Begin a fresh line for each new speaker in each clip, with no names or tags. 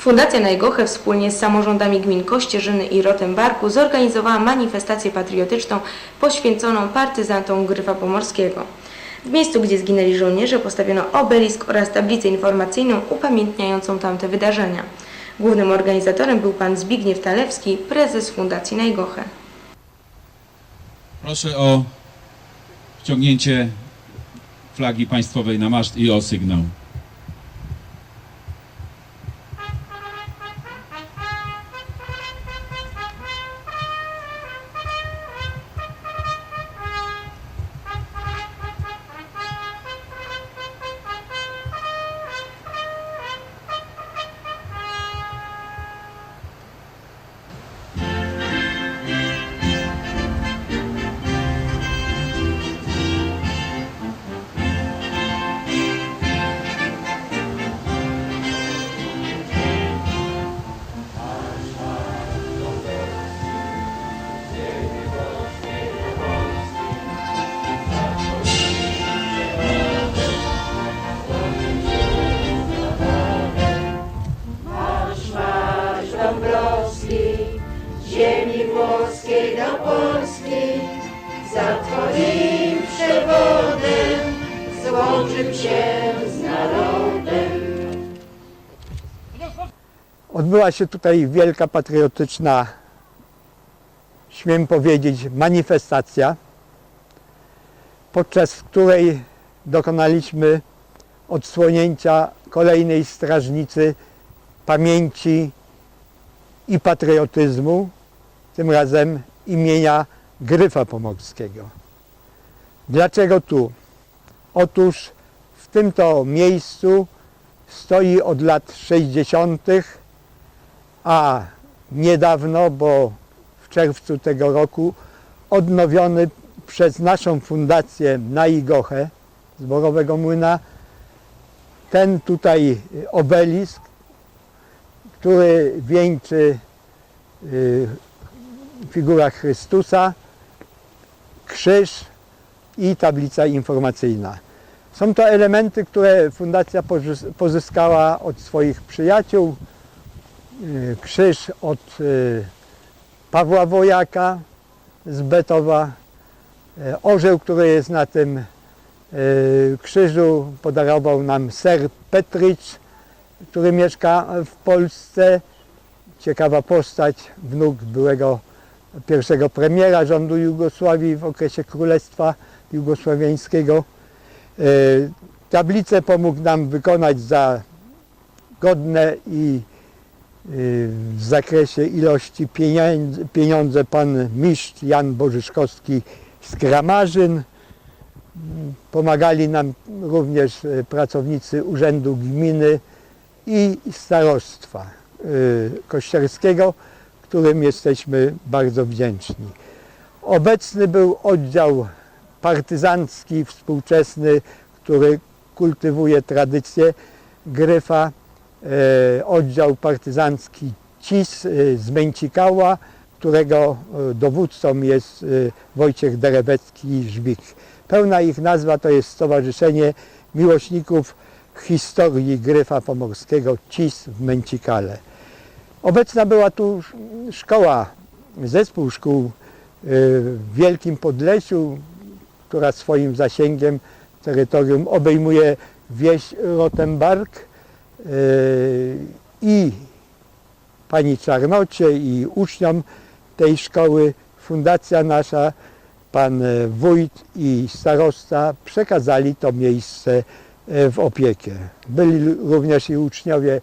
Fundacja Najgoche wspólnie z samorządami gmin Kościerzyny i Rotembarku zorganizowała manifestację patriotyczną poświęconą partyzantom Gryfa Pomorskiego. W miejscu, gdzie zginęli żołnierze, postawiono obelisk oraz tablicę informacyjną upamiętniającą tamte wydarzenia. Głównym organizatorem był pan Zbigniew Talewski, prezes Fundacji Najgoche.
Proszę o wciągnięcie flagi państwowej na maszt i o sygnał.
Odbyła się tutaj wielka patriotyczna, śmiem powiedzieć, manifestacja, podczas której dokonaliśmy odsłonięcia kolejnej strażnicy pamięci i patriotyzmu, tym razem imienia Gryfa Pomorskiego. Dlaczego tu? Otóż w tym to miejscu stoi od lat 60., a niedawno, bo w czerwcu tego roku, odnowiony przez naszą fundację na Igochę z Borowego Młyna ten tutaj obelisk, który wieńczy y, figura Chrystusa, krzyż i tablica informacyjna. Są to elementy, które fundacja pozys- pozyskała od swoich przyjaciół. Y, Krzyż od y, Pawła Wojaka z Betowa. Y, Orzeł, który jest na tym krzyżu, podarował nam ser Petrycz, który mieszka w Polsce. Ciekawa postać, wnuk byłego pierwszego premiera rządu Jugosławii w okresie Królestwa Jugosławiańskiego. E, Tablicę pomógł nam wykonać za godne i e, w zakresie ilości pieniędzy, pieniądze pan mistrz Jan Bożyszkowski z Kramarzyn. Pomagali nam również e, pracownicy Urzędu Gminy i Starostwa e, Kościerskiego, którym jesteśmy bardzo wdzięczni. Obecny był oddział partyzancki współczesny, który kultywuje tradycję Gryfa, oddział partyzancki CIS e, z Męcikała, którego e, dowódcą jest e, Wojciech Derewecki-Żbik. Pełna ich nazwa to jest Stowarzyszenie Miłośników Historii Gryfa Pomorskiego CIS w Męcikale. Obecna była tu sz- szkoła, zespół szkół w Wielkim Podlesiu, która swoim zasięgiem terytorium obejmuje wieś Rotenbark i pani Czarnocie i uczniom tej szkoły fundacja nasza, pan e, wójt i starosta przekazali to miejsce e, w opiekę. Byli również i uczniowie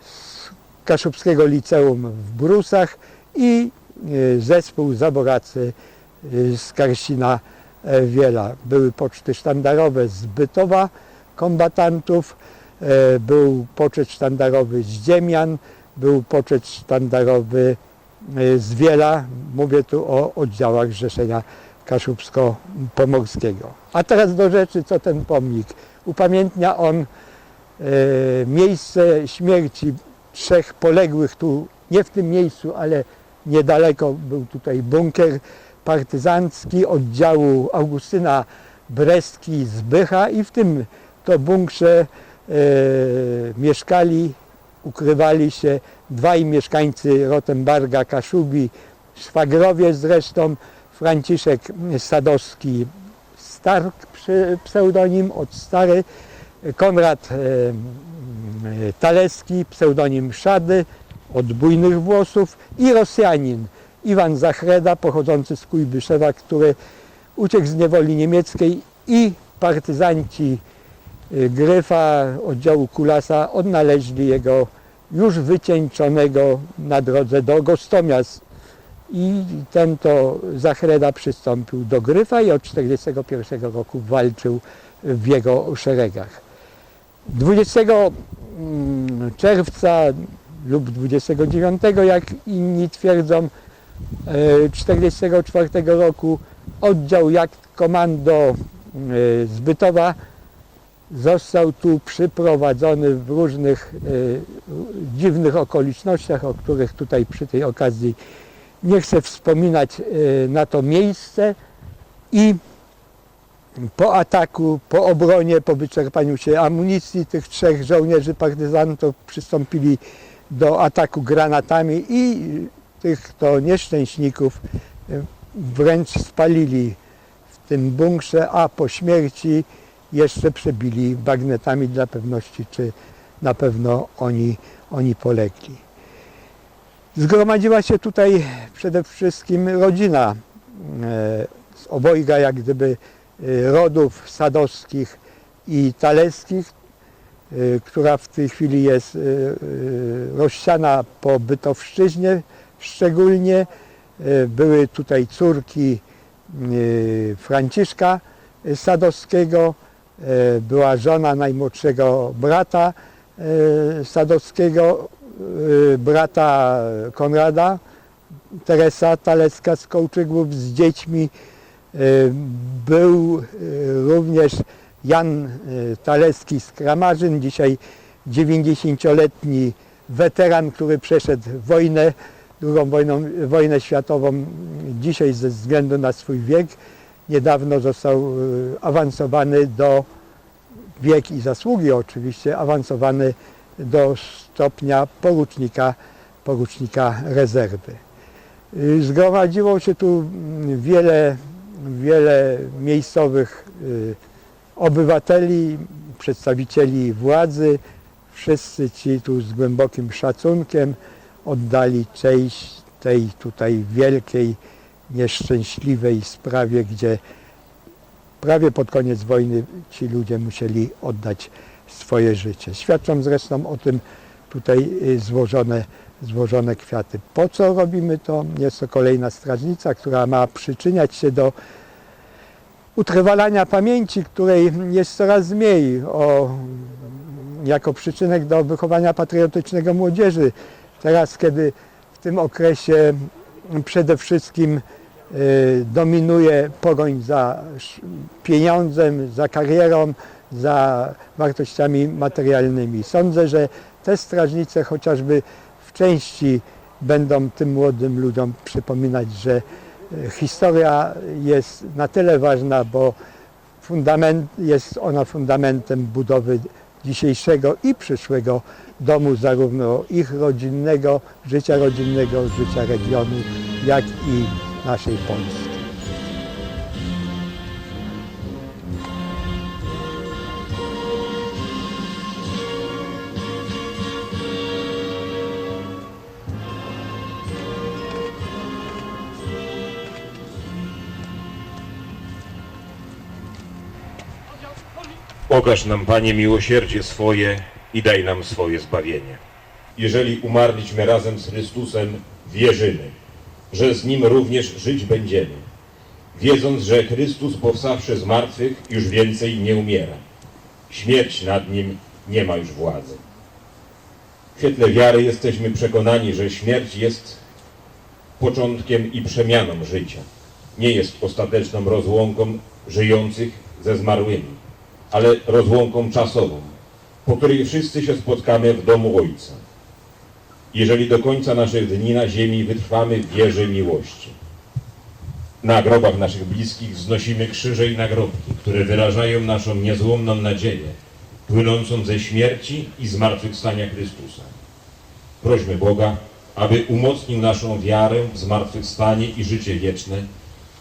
z Kaszubskiego Liceum w Brusach i e, zespół Zaboracy e, z Karsina e, Wiela. Były poczty sztandarowe z Bytowa kombatantów, e, był poczet sztandarowy z Ziemian, był poczet sztandarowy e, z Wiela. Mówię tu o oddziałach Zrzeszenia Kaszubsko-Pomorskiego. A teraz do rzeczy, co ten pomnik. Upamiętnia on e, miejsce śmierci trzech poległych tu, nie w tym miejscu, ale niedaleko był tutaj bunkier partyzancki oddziału Augustyna Brestki z Bycha i w tym to bunkrze e, mieszkali ukrywali się. Dwaj mieszkańcy Rotenbarga, Kaszubi, szwagrowie zresztą, Franciszek Sadowski, Stark pseudonim od Stary, Konrad e, e, Taleski, pseudonim Szady, od bujnych włosów i Rosjanin Iwan Zachreda, pochodzący z Kujbyszewa, który uciekł z niewoli niemieckiej i partyzanci Gryfa oddziału Kulasa odnaleźli jego już wycieńczonego na drodze do Gostomiast i ten to Zachreda przystąpił do Gryfa i od 1941 roku walczył w jego szeregach. 20 mm, czerwca lub 29, jak inni twierdzą, 1944 roku oddział Jagd Komando e, z Bytowa został tu przyprowadzony w różnych e, dziwnych okolicznościach, o których tutaj przy tej okazji nie chcę wspominać e, na to miejsce. I po ataku, po obronie, po wyczerpaniu się amunicji tych trzech żołnierzy partyzantów przystąpili do ataku granatami i tych to nieszczęśników e, wręcz spalili w tym bunkrze, a po śmierci jeszcze przebili bagnetami dla pewności, czy na pewno oni, oni polegli. Zgromadziła się tutaj przede wszystkim rodzina e, z obojga jak gdyby e, rodów sadowskich i taleskich, e, która w tej chwili jest rozsiana po Bytowszczyźnie szczególnie. Były tutaj córki Franciszka Sadowskiego, była żona najmłodszego brata e, Sadowskiego, e, brata Konrada, Teresa Talecka z Kołczygłów z dziećmi. E, Był e, również Jan e, Talecki z Kramarzyn, dzisiaj 90-letni weteran, który przeszedł wojnę, drugą wojną, wojnę światową, dzisiaj ze względu na swój wiek, niedawno został e, awansowany do, wiek i zasługi oczywiście, awansowany do stopnia porucznika, porucznika rezerwy. Y, Zgromadziło się tu mm, wiele, wiele miejscowych y, obywateli, przedstawicieli władzy. Wszyscy ci tu z głębokim szacunkiem oddali cześć tej tutaj wielkiej, nieszczęśliwej sprawie, gdzie prawie pod koniec wojny ci ludzie musieli oddać swoje życie. Świadczą zresztą o tym tutaj y, złożone, złożone kwiaty. Po co robimy to? Jest to kolejna strażnica, która ma przyczyniać się do utrwalania pamięci, której jest coraz mniej, o, jako przyczynek do wychowania patriotycznego młodzieży. Teraz, kiedy w tym okresie przede wszystkim y, dominuje pogoń za pieniądzem, za karierą, za wartościami materialnymi. Sądzę, że te strażnice chociażby w części będą tym młodym ludziom przypominać, że e, historia jest na tyle ważna, bo fundament, jest ona fundamentem budowy dzisiejszego i przyszłego domu, zarówno ich rodzinnego, życia rodzinnego, życia regionu, jak i naszej Polski.
Okaż nam, Panie, miłosierdzie swoje i daj nam swoje zbawienie. Jeżeli umarliśmy razem z Chrystusem, wierzymy, że z Nim również żyć będziemy, wiedząc, że Chrystus powstawszy z martwych już więcej nie umiera. Śmierć nad Nim nie ma już władzy. W świetle wiary jesteśmy przekonani, że śmierć jest początkiem i przemianą życia. Nie jest ostateczną rozłąką żyjących ze zmarłymi ale rozłąką czasową, po której wszyscy się spotkamy w domu Ojca. Jeżeli do końca naszych dni na ziemi wytrwamy w wierze miłości. Na grobach naszych bliskich wznosimy krzyże i nagrobki, które wyrażają naszą niezłomną nadzieję, płynącą ze śmierci i zmartwychwstania Chrystusa. Prośmy Boga, aby umocnił naszą wiarę w zmartwychwstanie i życie wieczne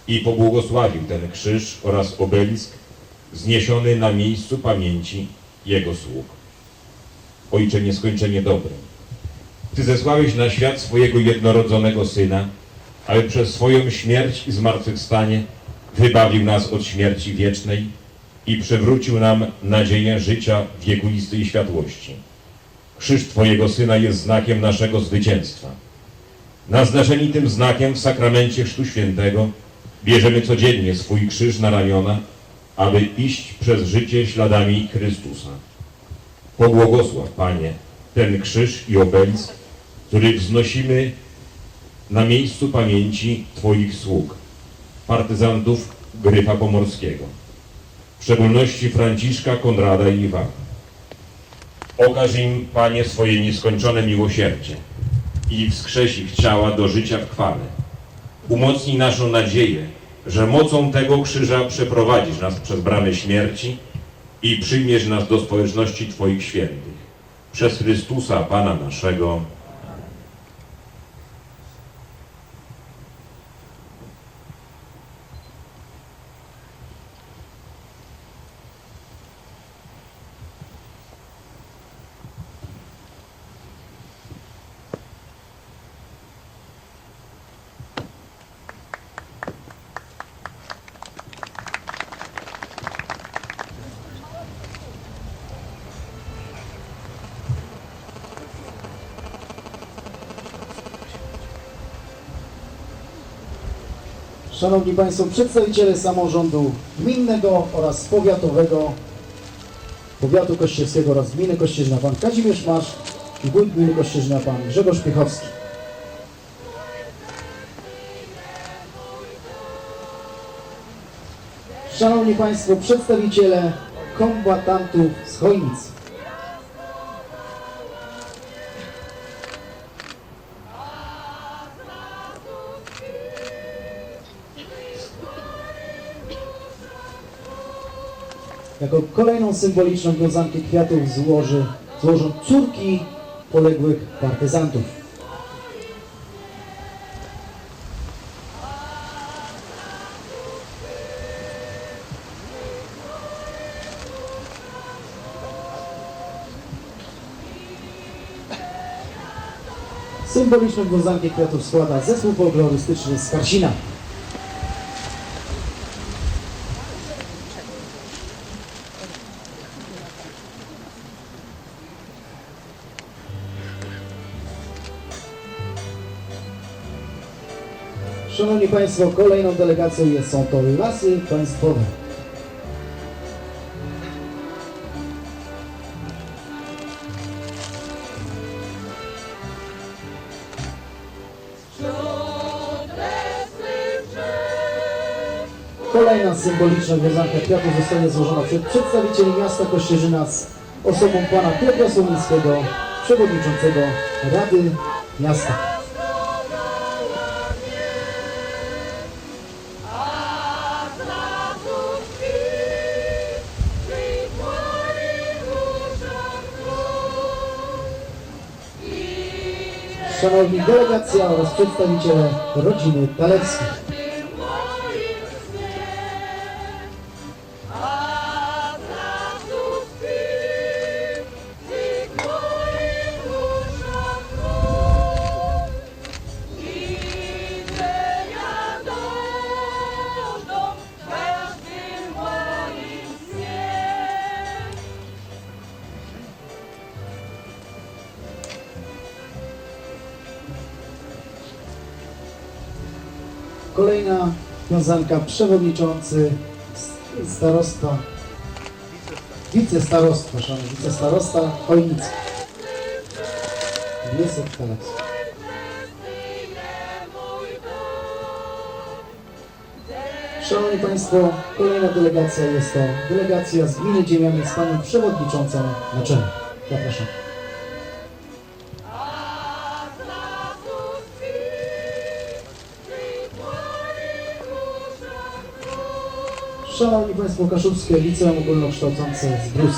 i pobłogosławił ten krzyż oraz obelisk zniesiony na miejscu pamięci Jego sług. Ojcze nieskończenie dobry, Ty zesłałeś na świat swojego jednorodzonego Syna, aby przez swoją śmierć i zmartwychwstanie wybawił nas od śmierci wiecznej i przywrócił nam nadzieję życia wiekuistej światłości. Krzyż Twojego Syna jest znakiem naszego zwycięstwa. Naznaczeni tym znakiem w sakramencie Chrztu Świętego bierzemy codziennie swój krzyż na ramiona, aby iść przez życie śladami Chrystusa. Pobłogosław, Panie, ten krzyż i obelisk, który wznosimy na miejscu pamięci Twoich sług, partyzantów Gryfa Pomorskiego, w szczególności Franciszka, Konrada i Iwana. Okaż im, Panie, swoje nieskończone miłosierdzie i wskrzesz ich ciała do życia w chwale. Umocnij naszą nadzieję, że mocą tego krzyża przeprowadzisz nas przez bramy śmierci i przyjmiesz nas do społeczności Twoich świętych. Przez Chrystusa, Pana naszego.
Szanowni Państwo, przedstawiciele samorządu gminnego oraz powiatowego, powiatu kościelskiego oraz gminy Kościerzna, pan Kazimierz Masz i wójt gminy Kościerzna, pan Grzegorz Piechowski. Szanowni Państwo, przedstawiciele kombatantów z Chojnic. Jako kolejną symboliczną wiązankę kwiatów złoży, złożą córki poległych partyzantów. Symboliczną wiązankę kwiatów składa zespół folklorystyczny z Karsina. Szanowni Państwo, kolejną delegacją jest, są to Lasy Państwowe. Kolejna symboliczna wiązanka kwiatów zostanie złożona przed przedstawicieli miasta Kościerzyna z osobą pana Piotra Słomińskiego, przewodniczącego Rady Miasta. Szanowni delegacja oraz przedstawiciele rodziny Talewskich. Wiązanka przewodniczący starosta, wicestarostwa, szanowni, wicestarosta Chojnicki. Wiesek Talewski. Szanowni Państwo, kolejna delegacja jest to delegacja z gminy Ziemiany z panią przewodniczącą na czele. Zapraszam. Szanowni Państwo, Kaszubskie Liceum Ogólnokształcące z Brus.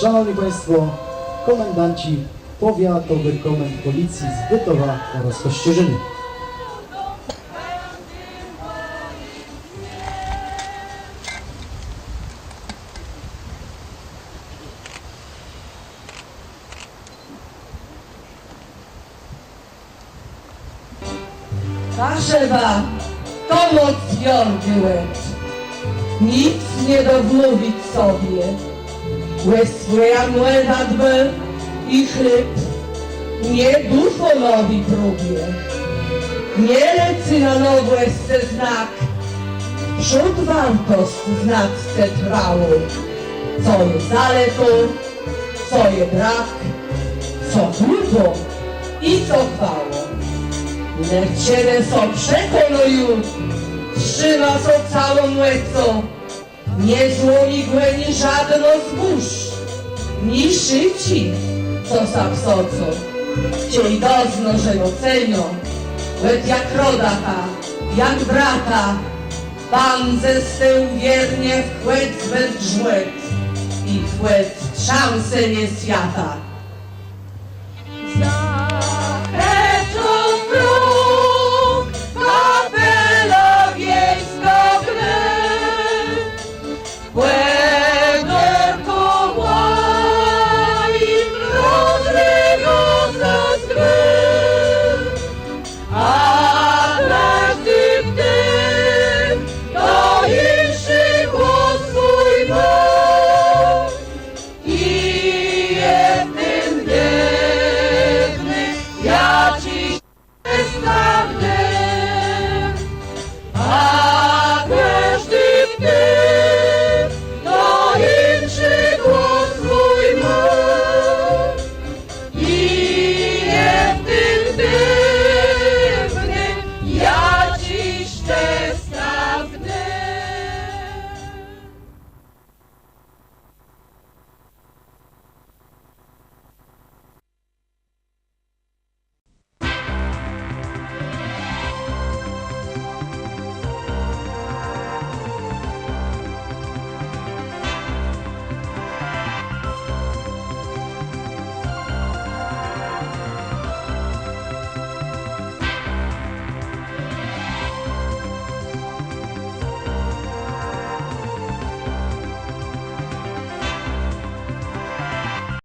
Szanowni Państwo, komendanci powiatowy komend policji z Bytowa oraz Kościerzyny.
Dbę i chleb. Nie duchonowi próbie. Nie lecy na nowo jeszcze znak. Przód wartość znacce trwało. Co je zaletą, co je brak, co długo i co chwało. Lecz ciebie so przekonują, trzyma so całą łecą, nie złomi głębi żadno zbóż, ni szyci, co sa psocą. Ciej dozno, że ją cenią, łeb jak rodaka, jak brata, pan ze stył wiernie w chłec bez żłet i chłec szansę nie świata.